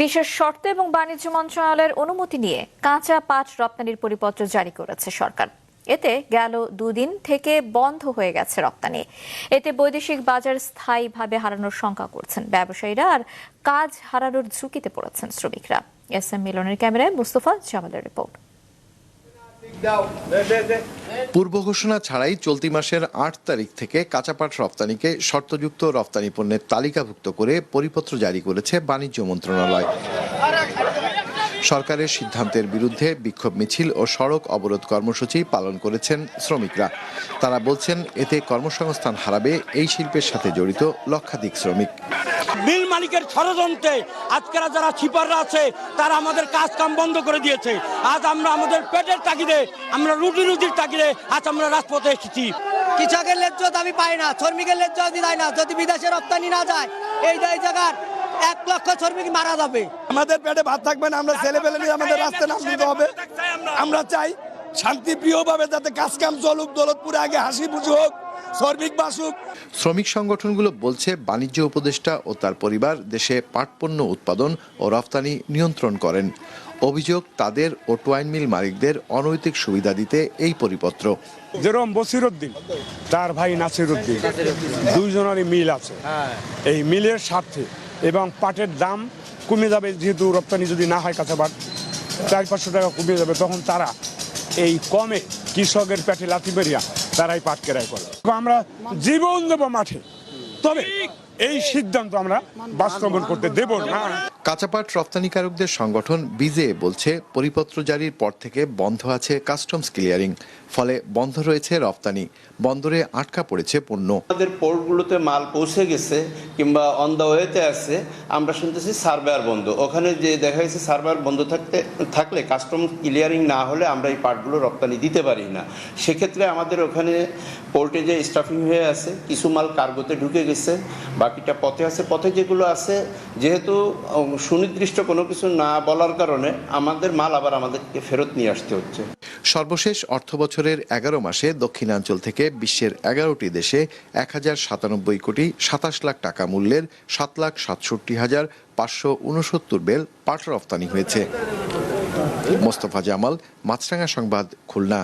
বিশেষ শর্ত এবং বাণিজ্য মন্ত্রণালয়ের অনুমতি নিয়ে কাঁচা পাট রপ্তানির পরিপত্র জারি করেছে সরকার। এতে গেল দুদিন থেকে বন্ধ হয়ে গেছে রপ্তানি। এতে বৈদেশিক বাজার স্থায়ীভাবে হারানোর শঙ্কা করছেন ব্যবসায়ীরা আর কাজ হারানোর ঝুঁকিতে পড়েছেন শ্রমিকরা। এস এম মিলনের ক্যামেরায় মুস্তফা জামালের রিপোর্ট। পূর্ব ঘোষণা ছাড়াই চলতি মাসের আট তারিখ থেকে কাঁচাপাট রপ্তানিকে শর্তযুক্ত রপ্তানি পণ্যের তালিকাভুক্ত করে পরিপত্র জারি করেছে বাণিজ্য মন্ত্রণালয়। সরকারের সিদ্ধান্তের বিরুদ্ধে বিক্ষোভ মিছিল ও সড়ক অবরোধ কর্মসূচি পালন করেছেন শ্রমিকরা। তারা বলছেন এতে কর্মসংস্থান হারাবে এই শিল্পের সাথে জড়িত লক্ষাধিক শ্রমিক। মিল মালিকের ষড়যন্ত্রে আজকেরা যারা ছিপাররা আছে তারা আমাদের কাজ কাম বন্ধ করে দিয়েছে। আজ আমরা আমাদের পেটের তাগিদে আমরা রুটি রুটির তাগিদে আজ আমরা রাজপথে এসেছি। কৃষকের ন্যায্য দাবি পাই না শ্রমিকের ন্যায্য দাবি দেয় না। যদি বিদেশে রপ্তানি না যায় এই এই জায়গার এক লক্ষ শ্রমিক মারা যাবে। আমাদের পেটে ভাত থাকবে না আমরা ছেলে পেলে নিয়ে আমাদের রাস্তায় নাম দিতে হবে। আমরা চাই শান্তিপ্রিয়ভাবে যাতে কাজ কাম চলুক দৌলতপুরে আগে হাসি পুজো হোক শ্রমিক বাসুক। শ্রমিক সংগঠনগুলো বলছে বাণিজ্য উপদেষ্টা ও তার পরিবার দেশে পাটপণ্য উৎপাদন ও রফতানি নিয়ন্ত্রণ করেন। অভিযোগ তাদের ও টোয়াইন মিল মালিকদের অনৈতিক সুবিধা দিতে এই পরিপত্র। যেরকম বসির উদ্দিন তার ভাই নাসির উদ্দিন দুইজনেরই মিল আছে। এই মিলের স্বার্থে এবং পাটের দাম কমে যাবে যেহেতু রপ্তানি যদি না হয় কাঁচা পাট চার পাঁচশো টাকা কমে যাবে, তখন তারা এই কমে কৃষকের পেটে লাথি বেরিয়া তারাই পাট কেরাই করে। আমরা জীবন দেবো মাঠে। তবে এই সিদ্ধান্ত আমরা বাস্তবায়ন করতে দেব না। কাঁচাপাট রপ্তানিকারকদের সংগঠন বিজে বলছে পরিপত্র জারির পর থেকে বন্ধ আছে কাস্টমস ক্লিয়ারিং। ফলে বন্ধ রয়েছে রপ্তানি। বন্দরে আটকা পড়েছে পণ্য। আমাদের পোর্টগুলোতে মাল পৌঁছে গেছে কিংবা অন দ্য ওয়েতে আছে। আমরা শুনতেছি সার্ভার বন্ধ। ওখানে যে দেখা গেছে সার্ভার বন্ধ থাকতে থাকলে কাস্টম ক্লিয়ারিং না হলে আমরা এই পার্টগুলো রপ্তানি দিতে পারি না। সেক্ষেত্রে আমাদের ওখানে পোর্টে যে স্টাফিং হয়ে আছে কিছু মাল কার্গোতে ঢুকে গেছে। বাকিটা পথে আছে। পথে যেগুলো আছে, যেহেতু সুনির্দিষ্ট কোনো কিছু না বলার কারণে আমাদের মাল আবার আমাদেরকে ফেরত নিয়ে আসতে হচ্ছে। সর্বশেষ অর্থ বছরের এগারো মাসে দক্ষিণাঞ্চল থেকে বিশ্বের এগারোটি দেশে এক হাজার সাতানব্বই কোটি সাতাশ লাখ টাকা মূল্যের সাত লাখ সাতষট্টি হাজার পাঁচশো উনসত্তর বেল পাট রপ্তানি হয়েছে। মোস্তফা জামাল, মাছরাঙা সংবাদ, খুলনা।